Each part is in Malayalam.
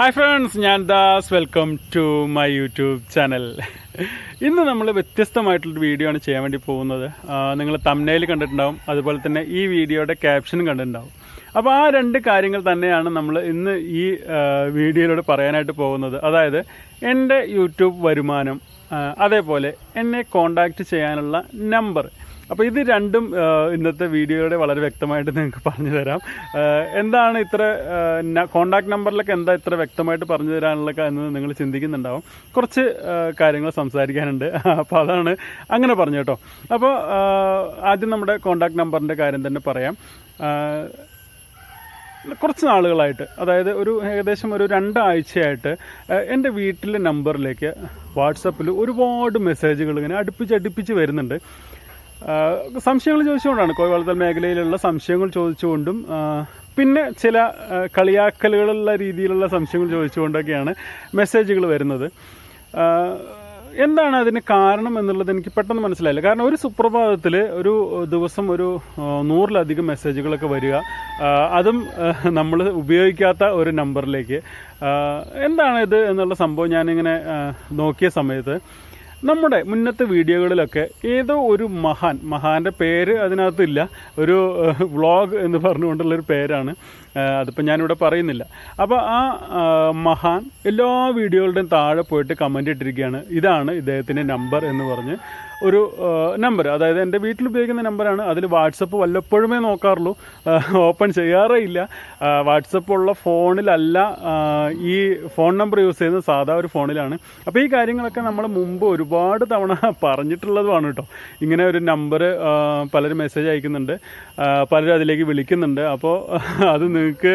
ഹായ് ഫ്രണ്ട്സ് ഞാൻ Das. Welcome to my YouTube channel ഇന്ന് നമ്മൾ വ്യത്യസ്തമായിട്ടുള്ളൊരു വീഡിയോ ആണ് ചെയ്യാൻ വേണ്ടി പോകുന്നത്. നിങ്ങൾ തമ്നയിൽ കണ്ടിട്ടുണ്ടാവും. അതുപോലെ തന്നെ ഈ വീഡിയോയുടെ ക്യാപ്ഷനും കണ്ടിട്ടുണ്ടാവും. അപ്പോൾ ആ രണ്ട് കാര്യങ്ങൾ തന്നെയാണ് നമ്മൾ ഇന്ന് ഈ വീഡിയോയിലൂടെ പറയാനായിട്ട് പോകുന്നത്. അതായത് എന്റെ യൂട്യൂബ് വരുമാനം അതേപോലെ എന്നെ കോണ്ടാക്റ്റ് ചെയ്യാനുള്ള നമ്പർ അപ്പോൾ ഇത് രണ്ടും ഇന്നത്തെ വീഡിയോയുടെ വളരെ വ്യക്തമായിട്ട് നിങ്ങൾക്ക് പറഞ്ഞു തരാം. എന്താണ് ഇത്ര കോണ്ടാക്ട് നമ്പറിലൊക്കെ എന്താ ഇത്ര വ്യക്തമായിട്ട് പറഞ്ഞു തരാനുള്ള എന്ന് നിങ്ങൾ ചിന്തിക്കുന്നുണ്ടാവും. കുറച്ച് കാര്യങ്ങൾ സംസാരിക്കാനുണ്ട്. അപ്പോൾ അതാണ് അങ്ങനെ പറഞ്ഞു കേട്ടോ. അപ്പോൾ ആദ്യം നമ്മുടെ കോണ്ടാക്ട് നമ്പറിന്റെ കാര്യം തന്നെ പറയാം. കുറച്ച് നാളുകളായിട്ട് അതായത് ഒരു ഏകദേശം ഒരു രണ്ടാഴ്ചയായിട്ട് എന്റെ വീട്ടിലെ നമ്പറിലേക്ക് വാട്സപ്പിൽ ഒരുപാട് മെസ്സേജുകൾ ഇങ്ങനെ അടുപ്പിച്ച് അടുപ്പിച്ച് വരുന്നുണ്ട്. സംശയങ്ങൾ ചോദിച്ചുകൊണ്ടാണ് കോഴി വളർത്തൽ മേഖലയിലുള്ള സംശയങ്ങൾ ചോദിച്ചുകൊണ്ടും പിന്നെ ചില കളിയാക്കലുകളുള്ള രീതിയിലുള്ള സംശയങ്ങൾ ചോദിച്ചുകൊണ്ടൊക്കെയാണ് മെസ്സേജുകൾ വരുന്നത്. എന്താണ് അതിന് കാരണം എന്നുള്ളത് എനിക്ക് പെട്ടെന്ന് മനസ്സിലായില്ല. കാരണം ഒരു സുപ്രഭാതത്തിൽ ഒരു ദിവസം ഒരു നൂറിലധികം മെസ്സേജുകളൊക്കെ വരിക അതും നമ്മൾ ഉപയോഗിക്കാത്ത ഒരു നമ്പറിലേക്ക്. എന്താണ് ഇത് എന്നുള്ള സംഭവം ഞാനിങ്ങനെ നോക്കിയ സമയത്ത് നമ്മുടെ മുന്നത്തെ വീഡിയോകളിലൊക്കെ ഏതോ ഒരു മഹാൻ മഹാന്റെ പേര് അതിനകത്തില്ല ഒരു വ്ളോഗ് എന്ന് പറഞ്ഞുകൊണ്ടുള്ളൊരു പേരാണ് അതിപ്പോൾ ഞാനിവിടെ പറയുന്നില്ല. അപ്പോൾ ആ മഹാൻ എല്ലാ വീഡിയോകളുടെയും താഴെ പോയിട്ട് കമന്റ് ഇട്ടിരിക്കുകയാണ്. ഇതാണ് ഇദ്ദേഹത്തിന്റെ നമ്പർ എന്ന് പറഞ്ഞ് ഒരു നമ്പർ അതായത് എന്റെ വീട്ടിൽ ഉപയോഗിക്കുന്ന നമ്പറാണ് അതിൽ വാട്സപ്പ് വല്ലപ്പോഴുമേ നോക്കാറുള്ളൂ. ഓപ്പൺ ചെയ്യാറേ ഇല്ല. വാട്സപ്പ് ഉള്ള ഫോണിലല്ല ഈ ഫോൺ നമ്പർ യൂസ് ചെയ്യുന്നത് സാധാ ഒരു ഫോണിലാണ്. അപ്പോൾ ഈ കാര്യങ്ങളൊക്കെ നമ്മൾ മുമ്പ് ഒരുപാട് തവണ പറഞ്ഞിട്ടുള്ളതുമാണ് കേട്ടോ. ഇങ്ങനെ ഒരു നമ്പർ പലരും മെസ്സേജ് അയക്കുന്നുണ്ട്. പലരും അതിലേക്ക് വിളിക്കുന്നുണ്ട്. അപ്പോൾ അത് നിങ്ങൾക്ക്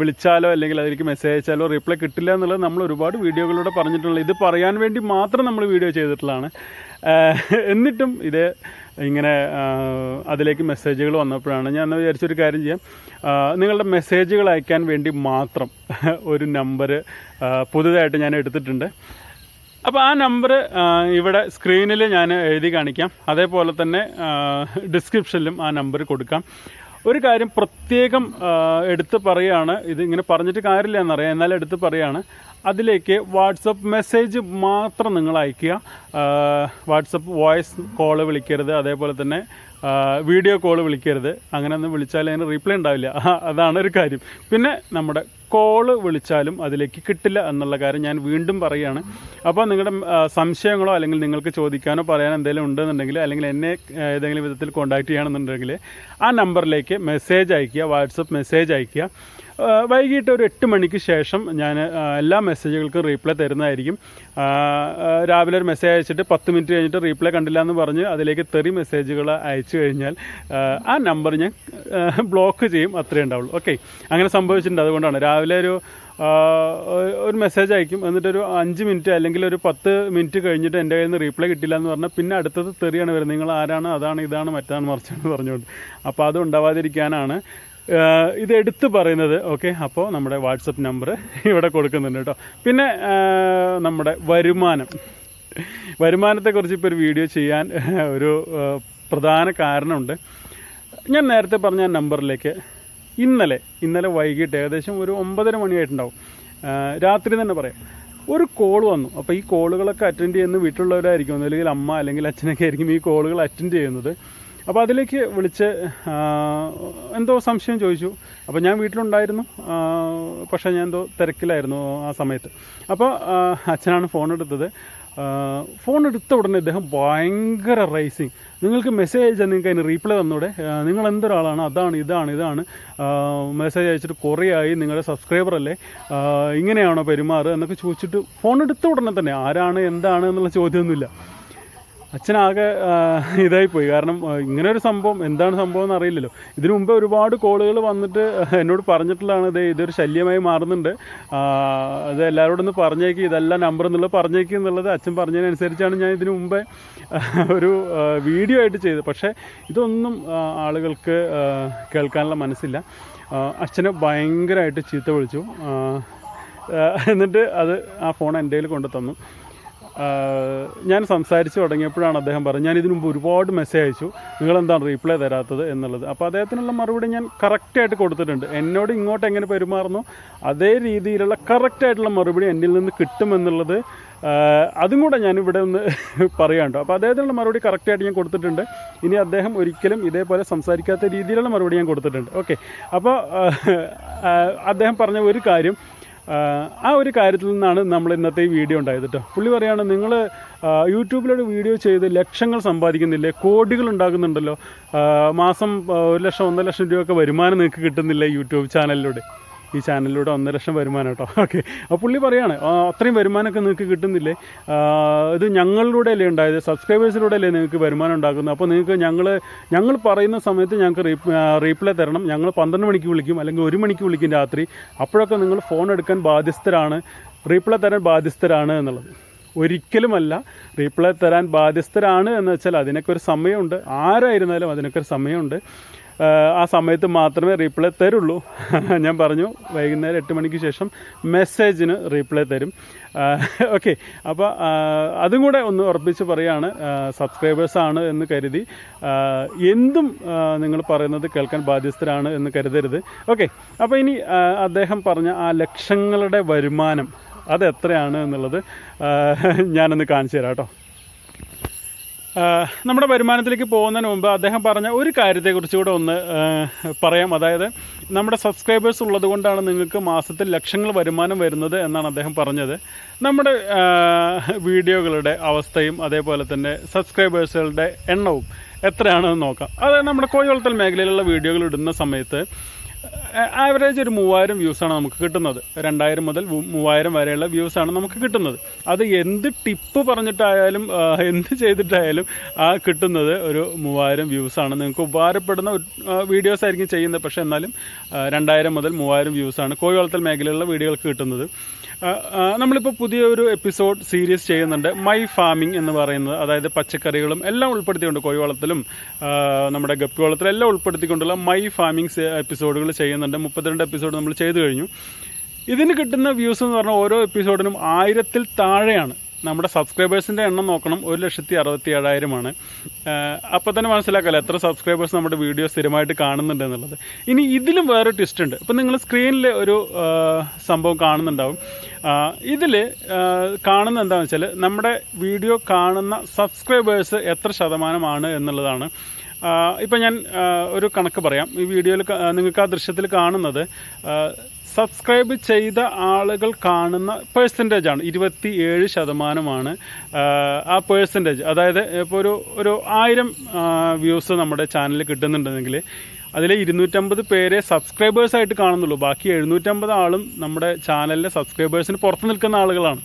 വിളിച്ചാലോ അല്ലെങ്കിൽ അതിലേക്ക് മെസ്സേജ് അയച്ചാലോ റിപ്ലൈ കിട്ടില്ല എന്നുള്ളത് നമ്മൾ ഒരുപാട് വീഡിയോകളിലൂടെ പറഞ്ഞിട്ടുള്ളത്. ഇത് പറയാൻ വേണ്ടി മാത്രം നമ്മൾ വീഡിയോ ചെയ്തിട്ടുള്ളതാണ്. എന്നിട്ടും ഇത് ഇങ്ങനെ അതിലേക്ക് മെസ്സേജുകൾ വന്നപ്പോഴാണ് ഞാൻ വിചാരിച്ചൊരു കാര്യം ചെയ്യാം. നിങ്ങളുടെ മെസ്സേജുകൾ അയക്കാൻ വേണ്ടി മാത്രം ഒരു നമ്പർ പുതുതായിട്ട് ഞാൻ എടുത്തിട്ടുണ്ട്. അപ്പോൾ ആ നമ്പർ ഇവിടെ സ്ക്രീനിൽ ഞാൻ എഴുതി കാണിക്കാം. അതേപോലെ തന്നെ ഡിസ്ക്രിപ്ഷനിലും ആ നമ്പർ കൊടുക്കാം. ഒരു കാര്യം പ്രത്യേകം എടുത്ത് പറയുകയാണ് ഇത് ഇങ്ങനെ പറഞ്ഞിട്ട് കാര്യമില്ല എന്നറിയാം. എന്നാൽ എടുത്ത് പറയുകയാണ് അതിലേക്ക് വാട്സപ്പ് മെസ്സേജ് മാത്രം നിങ്ങൾ അയയ്ക്കുക വാട്സപ്പ് വോയിസ് കോൾ വിളിക്കരുത്. അതേപോലെ തന്നെ വീഡിയോ കോൾ വിളിക്കരുത്. അങ്ങനെ ഒന്ന് വിളിച്ചാൽ അതിന് റീപ്ലൈ ഉണ്ടാവില്ല അതാണ് ഒരു കാര്യം. പിന്നെ നമ്മുടെ കോൾ വിളിച്ചാലും അതിലേക്ക് കിട്ടില്ല എന്നുള്ള കാര്യം ഞാൻ വീണ്ടും പറയുകയാണ് അപ്പോൾ നിങ്ങളുടെ സംശയങ്ങളോ അല്ലെങ്കിൽ നിങ്ങൾക്ക് ചോദിക്കാനോ പറയാനോ എന്തെങ്കിലും ഉണ്ടെന്നുണ്ടെങ്കിൽ അല്ലെങ്കിൽ എന്നെ ഏതെങ്കിലും വിധത്തിൽ കോൺടാക്റ്റ് ചെയ്യണമെന്നുണ്ടെങ്കിൽ ആ നമ്പറിലേക്ക് മെസ്സേജ് അയക്കുക വാട്സപ്പ് മെസ്സേജ് അയക്കുക ആ, വൈകിട്ട് ഒരു എട്ട് മണിക്ക് ശേഷം ഞാൻ എല്ലാ മെസ്സേജുകൾക്കും റീപ്ലൈ തരുന്നതായിരിക്കും. രാവിലെ ഒരു മെസ്സേജ് അയച്ചിട്ട് പത്ത് മിനിറ്റ് കഴിഞ്ഞിട്ട് റീപ്ലൈ കണ്ടില്ല എന്ന് പറഞ്ഞ് അതിലേക്ക് തെറി മെസ്സേജുകൾ അയച്ചു കഴിഞ്ഞാൽ ആ, നമ്പർ ഞാൻ ബ്ലോക്ക് ചെയ്യും അത്രയേ ഉണ്ടാവുള്ളൂ. ഓക്കെ. അങ്ങനെ സംഭവിച്ചിട്ടുണ്ട്. അതുകൊണ്ടാണ് രാവിലെ ഒരു ഒരു മെസ്സേജ് അയക്കും. എന്നിട്ടൊരു അഞ്ച് മിനിറ്റ് അല്ലെങ്കിൽ ഒരു പത്ത് മിനിറ്റ് കഴിഞ്ഞിട്ട് എന്റെ കയ്യിൽ നിന്ന് റീപ്ലൈ കിട്ടില്ല എന്ന് പറഞ്ഞാൽ പിന്നെ അടുത്തത് തെറിയാണ് വരുന്നത്. നിങ്ങൾ ആരാണ്? അതാണ് ഇതാണ് മറ്റാണ് മറിച്ചാണ് പറഞ്ഞുകൊണ്ട്. അപ്പോൾ അത് ഉണ്ടാവാതിരിക്കാനാണ്. ഇത് എടുത്ത് പറയുന്നത് ഓക്കെ അപ്പോൾ നമ്മുടെ വാട്സപ്പ് നമ്പർ ഇവിടെ കൊടുക്കുന്നുണ്ട് കേട്ടോ. പിന്നെ നമ്മുടെ വരുമാനം. വരുമാനത്തെക്കുറിച്ച് ഇപ്പോൾ ഒരു വീഡിയോ ചെയ്യാൻ ഒരു പ്രധാന കാരണമുണ്ട്. ഞാൻ നേരത്തെ പറഞ്ഞ നമ്പറിലേക്ക് ഇന്നലെ ഇന്നലെ വൈകിട്ട് ഏകദേശം ഒരു ഒമ്പതര മണിയായിട്ടുണ്ടാവും. രാത്രി തന്നെ പറയാം. ഒരു കോൾ വന്നു. അപ്പോൾ ഈ കോളുകളൊക്കെ അറ്റൻഡ് ചെയ്യുന്ന വീട്ടിലുള്ളവരായിരിക്കും അല്ലെങ്കിൽ അമ്മ അല്ലെങ്കിൽ അച്ഛനൊക്കെ ആയിരിക്കും ഈ കോളുകൾ അറ്റൻഡ് ചെയ്യുന്നത്. അപ്പോൾ അതിലേക്ക് വിളിച്ച് എന്തോ സംശയം ചോദിച്ചു. അപ്പോൾ ഞാൻ വീട്ടിലുണ്ടായിരുന്നു. പക്ഷേ ഞാൻ എന്തോ തിരക്കിലായിരുന്നു ആ സമയത്ത്. അപ്പോൾ അച്ഛനാണ് ഫോൺ എടുത്തത്. ഫോൺ എടുത്ത ഉടനെ ഇദ്ദേഹം ഭയങ്കര റൈസിങ് നിങ്ങൾക്ക് മെസ്സേജ് നിങ്ങൾക്ക് അതിന് റീപ്ലൈ തന്നൂടെ? നിങ്ങൾ എന്തൊരാളാണ്? അതാണ് ഇതാണ് ഇതാണ്. മെസ്സേജ് അയച്ചിട്ട് കുറേ ആയി നിങ്ങളുടെ സബ്സ്ക്രൈബർ അല്ലേ? ഇങ്ങനെയാണോ പെരുമാറുക എന്നൊക്കെ ചോദിച്ചിട്ട് ഫോൺ എടുത്ത ഉടനെ തന്നെ ആരാണ് എന്താണ് എന്നുള്ള ചോദ്യമൊന്നുമില്ല. അച്ഛനാകെ ഇതായിപ്പോയി. കാരണം ഇങ്ങനെ ഒരു സംഭവം എന്താണ് സംഭവം എന്ന് അറിയില്ലല്ലോ ഇതിനു മുമ്പേ ഒരുപാട് കോളുകൾ വന്നിട്ട് എന്നോട് പറഞ്ഞിട്ടുള്ളതാണ് ഇത് ഇതൊരു ശല്യമായി മാറുന്നുണ്ട്. അത് എല്ലാവരോടും ഒന്ന് പറഞ്ഞേക്ക് ഇതെല്ലാം നമ്പർ എന്നുള്ളത് പറഞ്ഞേക്ക് എന്നുള്ളത് അച്ഛൻ പറഞ്ഞതിനനുസരിച്ചാണ് ഞാൻ ഇതിനു മുമ്പേ ഒരു വീഡിയോ ആയിട്ട് ചെയ്തത്. പക്ഷേ ഇതൊന്നും ആളുകൾക്ക് കേൾക്കാനുള്ള മനസ്സില്ല. അച്ഛനെ ഭയങ്കരമായിട്ട് ചീത്ത വിളിച്ചു. എന്നിട്ട് അത് ആ ഫോൺ എന്റെ കയ്യിൽ കൊണ്ടു തന്നു ഞാൻ സംസാരിച്ച് തുടങ്ങിയപ്പോഴാണ് അദ്ദേഹം പറഞ്ഞത്. ഞാൻ ഇതിനു മുമ്പ് ഒരുപാട് മെസ്സേജ് അയച്ചു. നിങ്ങളെന്താണ് റീപ്ലൈ തരാത്തത് എന്നുള്ളത്. അപ്പോൾ അദ്ദേഹത്തിനുള്ള മറുപടി ഞാൻ കറക്റ്റായിട്ട് കൊടുത്തിട്ടുണ്ട്. എന്നോട് ഇങ്ങോട്ട് എങ്ങനെ പെരുമാറുന്നു? അതേ രീതിയിലുള്ള കറക്റ്റായിട്ടുള്ള മറുപടി എന്നിൽ നിന്ന് കിട്ടുമെന്നുള്ളത് അതും കൂടെ ഞാൻ ഇവിടെ ഒന്ന് പറയാണ്ടോ അപ്പോൾ അദ്ദേഹത്തിനുള്ള മറുപടി കറക്റ്റായിട്ട് ഞാൻ കൊടുത്തിട്ടുണ്ട്. ഇനി അദ്ദേഹം ഒരിക്കലും ഇതേപോലെ സംസാരിക്കാത്ത രീതിയിലുള്ള മറുപടി ഞാൻ കൊടുത്തിട്ടുണ്ട്. ഓക്കെ അപ്പോൾ അദ്ദേഹം പറഞ്ഞ ഒരു കാര്യം ആ ഒരു കാര്യത്തിൽ നിന്നാണ് നമ്മൾ ഇന്നത്തെ ഈ വീഡിയോ ഉണ്ടായത് കേട്ടോ പുള്ളി പറയുകയാണ് നിങ്ങൾ യൂട്യൂബിലൊരു വീഡിയോ ചെയ്ത് ലക്ഷങ്ങൾ സമ്പാദിക്കുന്നില്ലേ? കോടികൾ ഉണ്ടാക്കുന്നുണ്ടല്ലോ മാസം ഒരു ലക്ഷം ഒന്നര ലക്ഷം രൂപയൊക്കെ വരുമാനം നിങ്ങൾക്ക് കിട്ടുന്നില്ലേ യൂട്യൂബ് ചാനലിലൂടെ? ഈ ചാനലിലൂടെ ഒന്നര ലക്ഷം വരുമാനം കേട്ടോ. ഓക്കെ അപ്പോൾ പുള്ളി പറയാണ് അത്രയും വരുമാനമൊക്കെ നിങ്ങൾക്ക് കിട്ടുന്നില്ലേ? ഇത് ഞങ്ങളിലൂടെ അല്ലേ ഉണ്ടായത്? സബ്സ്ക്രൈബേഴ്സിലൂടെ അല്ലേ നിങ്ങൾക്ക് വരുമാനം ഉണ്ടാക്കുന്നത്? അപ്പോൾ നിങ്ങൾക്ക് ഞങ്ങൾ ഞങ്ങൾ പറയുന്ന സമയത്ത് ഞങ്ങൾക്ക് റീപ്ലൈ തരണം. ഞങ്ങൾ പന്ത്രണ്ട് മണിക്ക് വിളിക്കും അല്ലെങ്കിൽ ഒരു മണിക്ക് വിളിക്കും രാത്രി. അപ്പോഴൊക്കെ നിങ്ങൾ ഫോൺ എടുക്കാൻ ബാധ്യസ്ഥരാണ്. റീപ്ലൈ തരാൻ ബാധ്യസ്ഥരാണ് എന്നുള്ളത്. ഒരിക്കലുമല്ല റീപ്ലൈ തരാൻ ബാധ്യസ്ഥരാണ് എന്ന് വെച്ചാൽ അതിനൊക്കെ ഒരു സമയമുണ്ട്. ആരായിരുന്നാലും അതിനൊക്കെ ഒരു സമയമുണ്ട്. ആ സമയത്ത് മാത്രമേ റീപ്ലൈ തരുള്ളൂ. ഞാൻ പറഞ്ഞു വൈകുന്നേരം എട്ട് മണിക്ക് ശേഷം മെസ്സേജിന് റീപ്ലൈ തരും. ഓക്കെ അപ്പോൾ അതും കൂടെ ഒന്ന് ഉറപ്പിച്ച് പറയുകയാണ് സബ്സ്ക്രൈബേഴ്സാണ് എന്ന് കരുതി. എന്തും നിങ്ങൾ പറയുന്നത് കേൾക്കാൻ ബാധ്യസ്ഥരാണ് എന്ന് കരുതരുത്. ഓക്കെ അപ്പോൾ ഇനി അദ്ദേഹം പറഞ്ഞ ആ ലക്ഷങ്ങളുടെ വരുമാനം അത് എത്രയാണ് എന്നുള്ളത് ഞാനൊന്ന് കാണിച്ചു തരാം കേട്ടോ. നമ്മുടെ വരുമാനത്തിലേക്ക് പോകുന്നതിന് മുമ്പ് അദ്ദേഹം പറഞ്ഞ ഒരു കാര്യത്തെക്കുറിച്ച് കൂടെ ഒന്ന് പറയാം. അതായത് നമ്മുടെ സബ്സ്ക്രൈബേഴ്സ് ഉള്ളത് കൊണ്ടാണ് നിങ്ങൾക്ക് മാസത്തിൽ ലക്ഷങ്ങൾ വരുമാനം വരുന്നത് എന്നാണ് അദ്ദേഹം പറഞ്ഞത്. നമ്മുടെ വീഡിയോകളുടെ അവസ്ഥയും അതേപോലെ തന്നെ സബ്സ്ക്രൈബേഴ്സുകളുടെ എണ്ണവും എത്രയാണെന്ന് നോക്കാം. അതായത് നമ്മുടെ കോഴിവളത്തൽ മേഖലയിലുള്ള വീഡിയോകൾ ഇടുന്ന സമയത്ത് ആവറേജ് ഒരു മൂവായിരം വ്യൂസാണ് നമുക്ക് കിട്ടുന്നത്. രണ്ടായിരം മുതൽ മൂവായിരം വരെയുള്ള വ്യൂസാണ് നമുക്ക് കിട്ടുന്നത്. അത് എന്ത് ടിപ്പ് പറഞ്ഞിട്ടായാലും എന്ത് ചെയ്തിട്ടായാലും ആ കിട്ടുന്നത് ഒരു മൂവായിരം വ്യൂസാണ് നിങ്ങൾക്ക് ഉപകാരപ്പെടുന്ന വീഡിയോസ് ആയിരിക്കും ചെയ്യുന്നത്. പക്ഷേ എന്നാലും രണ്ടായിരം മുതൽ മൂവായിരം വ്യൂസാണ് കോഴി വളർത്തൽ മേഖലയിലുള്ള വീഡിയോകൾക്ക് കിട്ടുന്നത്. നമ്മളിപ്പോൾ പുതിയൊരു എപ്പിസോഡ് സീരീസ് ചെയ്യുന്നുണ്ട്. മൈ ഫാമിംഗ് എന്ന് പറയുന്നത്. അതായത് പച്ചക്കറികളും എല്ലാം ഉൾപ്പെടുത്തിക്കൊണ്ട് കോഴി വളർത്തലും നമ്മുടെ ഗപ്പി വളർത്തലും എല്ലാം ഉൾപ്പെടുത്തിക്കൊണ്ടുള്ള മൈ ഫാമിംഗ് എപ്പിസോഡുകൾ ചെയ്യുന്നുണ്ട് മുപ്പത്തിരണ്ട് എപ്പിസോഡ് നമ്മൾ ചെയ്തു കഴിഞ്ഞു. ഇതിന് കിട്ടുന്ന വ്യൂസ് എന്ന് പറഞ്ഞാൽ ഓരോ എപ്പിസോഡിനും ആയിരത്തിൽ താഴെയാണ്. നമ്മുടെ സബ്സ്ക്രൈബേഴ്സിന്റെ എണ്ണം നോക്കണം. ഒരു ലക്ഷത്തി അറുപത്തി ഏഴായിരമാണ് അപ്പോൾ തന്നെ മനസ്സിലാക്കാമല്ലോ എത്ര സബ്സ്ക്രൈബേഴ്സ് നമ്മുടെ വീഡിയോ സ്ഥിരമായിട്ട് കാണുന്നുണ്ട് എന്നുള്ളത്. ഇനി ഇതിലും വേറെ ട്വിസ്റ്റ് ഉണ്ട്. ഇപ്പം നിങ്ങൾ സ്ക്രീനിൽ ഒരു സംഭവം കാണുന്നുണ്ടാവും. ഇതിൽ കാണുന്ന എന്താണെന്ന് വെച്ചാൽ നമ്മുടെ വീഡിയോ കാണുന്ന സബ്സ്ക്രൈബേഴ്സ് എത്ര ശതമാനമാണ് എന്നുള്ളതാണ്. ഇപ്പം ഞാൻ ഒരു കണക്ക് പറയാം. ഈ വീഡിയോയിൽ നിങ്ങൾക്ക് ആ ദൃശ്യത്തിൽ കാണുന്നത് സബ്സ്ക്രൈബ് ചെയ്ത ആളുകൾ കാണുന്ന പേഴ്സന്റേജ് ആണ്. ഇരുപത്തി ഏഴ് ശതമാനമാണ് ആ, പേഴ്സന്റേജ് അതായത് ഇപ്പോൾ ഒരു ഒരു ആയിരം വ്യൂസ് നമ്മുടെ ചാനലിൽ കിട്ടുന്നുണ്ടെങ്കിൽ അതിൽ ഇരുന്നൂറ്റമ്പത് പേരെ സബ്സ്ക്രൈബേഴ്സ് ആയിട്ട് കാണുന്നുള്ളൂ. ബാക്കി എഴുന്നൂറ്റമ്പത് ആളും നമ്മുടെ ചാനലിലെ സബ്സ്ക്രൈബേഴ്സിന് പുറത്ത് നിൽക്കുന്ന ആളുകളാണ്.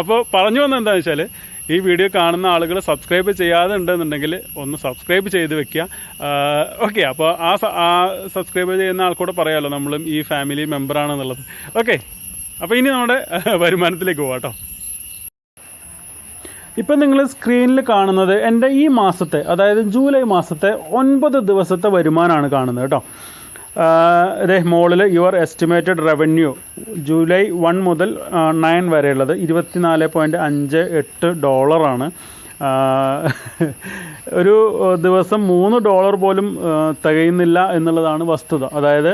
അപ്പോൾ പറഞ്ഞു വന്നത് എന്താണെന്ന് വെച്ചാൽ ഈ വീഡിയോ കാണുന്ന ആളുകൾ സബ്സ്ക്രൈബ് ചെയ്യാതെ ഉണ്ടെന്നുണ്ടെങ്കിൽ ഒന്ന് സബ്സ്ക്രൈബ് ചെയ്ത് വെക്കുക. ഓക്കെ അപ്പോൾ ആ ആ സബ്സ്ക്രൈബ് ചെയ്യുന്ന ആൾക്കൂടെ പറയാമല്ലോ നമ്മളും ഈ ഫാമിലി മെമ്പറാണെന്നുള്ളത് ഓക്കെ അപ്പോൾ ഇനി നമ്മുടെ വരുമാനത്തിലേക്ക് പോകാം കേട്ടോ ഇപ്പം നിങ്ങൾ സ്ക്രീനിൽ കാണുന്നത് എന്റെ ഈ മാസത്തെ അതായത് ജൂലൈ മാസത്തെ ഒൻപത് ദിവസത്തെ വരുമാനമാണ് കാണുന്നത് കേട്ടോ മോളിൽ your estimated revenue. July one മുതൽ നയൻ വരെയുള്ളത് ഇരുപത്തിനാല് പോയിന്റ് അഞ്ച് എട്ട് ഡോളറാണ്. ഒരു ദിവസം മൂന്ന് ഡോളർ പോലും തികയുന്നില്ല എന്നുള്ളതാണ് വസ്തുത. അതായത്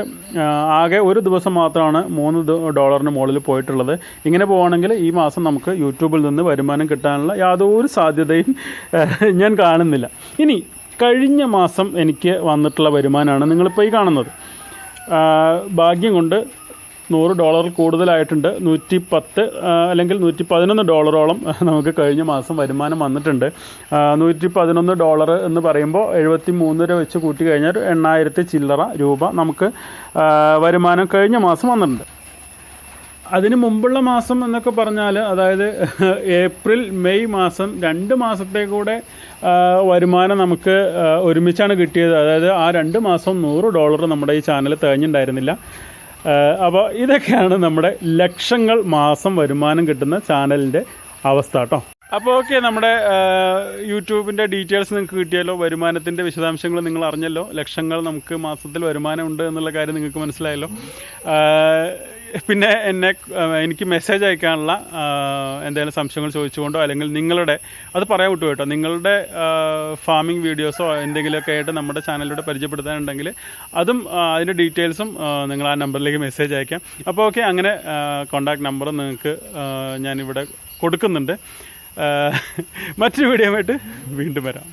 ആകെ ഒരു ദിവസം മാത്രമാണ് മൂന്ന് ഡോളറിന് മുകളിൽ പോയിട്ടുള്ളത്. ഇങ്ങനെ പോവുകയാണെങ്കിൽ ഈ മാസം നമുക്ക് യൂട്യൂബിൽ നിന്ന് വരുമാനം കിട്ടാനുള്ള യാതൊരു സാധ്യതയും ഞാൻ കാണുന്നില്ല. ഇനി കഴിഞ്ഞ മാസം എനിക്ക് വന്നിട്ടുള്ള വരുമാനമാണ് നിങ്ങളിപ്പോൾ ഈ കാണുന്നത്. ഭാഗ്യം കൊണ്ട് നൂറ് ഡോളർ കൂടുതലായിട്ടുണ്ട്. നൂറ്റി പത്ത് അല്ലെങ്കിൽ നൂറ്റി പതിനൊന്ന് ഡോളറോളം നമുക്ക് കഴിഞ്ഞ മാസം വരുമാനം വന്നിട്ടുണ്ട്. നൂറ്റി പതിനൊന്ന് ഡോളർ എന്ന് പറയുമ്പോൾ എഴുപത്തി മൂന്ന് രൂപ വെച്ച് കൂട്ടി കഴിഞ്ഞാൽ എണ്ണായിരത്തി ചില്ലറ രൂപ നമുക്ക് വരുമാനം കഴിഞ്ഞ മാസം വന്നിട്ടുണ്ട്. അതിന് മുമ്പുള്ള മാസം എന്നൊക്കെ പറഞ്ഞാൽ അതായത് ഏപ്രിൽ മെയ് മാസം രണ്ട് മാസത്തെ കൂടെ വരുമാനം നമുക്ക് ഒരുമിച്ചാണ് കിട്ടിയത്. അതായത് ആ രണ്ട് മാസം നൂറ് ഡോളർ നമ്മുടെ ഈ ചാനൽ തികഞ്ഞിട്ടുണ്ടായിരുന്നില്ല. അപ്പോൾ ഇതൊക്കെയാണ് നമ്മുടെ ലക്ഷങ്ങൾ മാസം വരുമാനം കിട്ടുന്ന ചാനലിന്റെ അവസ്ഥ കേട്ടോ. അപ്പോൾ ഓക്കെ നമ്മുടെ യൂട്യൂബിന്റെ ഡീറ്റെയിൽസ് നിങ്ങൾക്ക് കിട്ടിയല്ലോ. വരുമാനത്തിന്റെ വിശദാംശങ്ങൾ നിങ്ങൾ അറിഞ്ഞല്ലോ. ലക്ഷങ്ങൾ നമുക്ക് മാസത്തിൽ വരുമാനമുണ്ട് എന്നുള്ള കാര്യം നിങ്ങൾക്ക് മനസ്സിലായല്ലോ. പിന്നെ എന്നെ എനിക്ക് മെസ്സേജ് അയക്കാനുള്ള എന്തെങ്കിലും സംശയങ്ങൾ ചോദിച്ചുകൊണ്ടോ അല്ലെങ്കിൽ നിങ്ങളുടെ അത് പറയാൻ വിട്ടു കേട്ടോ നിങ്ങളുടെ ഫാമിംഗ് വീഡിയോസോ എന്തെങ്കിലുമൊക്കെ ആയിട്ട് നമ്മുടെ ചാനലിലൂടെ പരിചയപ്പെടുത്താനുണ്ടെങ്കിൽ അതും അതിന്റെ ഡീറ്റെയിൽസും നിങ്ങൾ ആ നമ്പറിലേക്ക് മെസ്സേജ് അയക്കാം. അപ്പോൾ ഓക്കെ അങ്ങനെ കോൺടാക്ട് നമ്പർ നിങ്ങൾക്ക് ഞാനിവിടെ കൊടുക്കുന്നുണ്ട്. മറ്റൊരു വീഡിയോ ആയിട്ട് വീണ്ടും വരാം.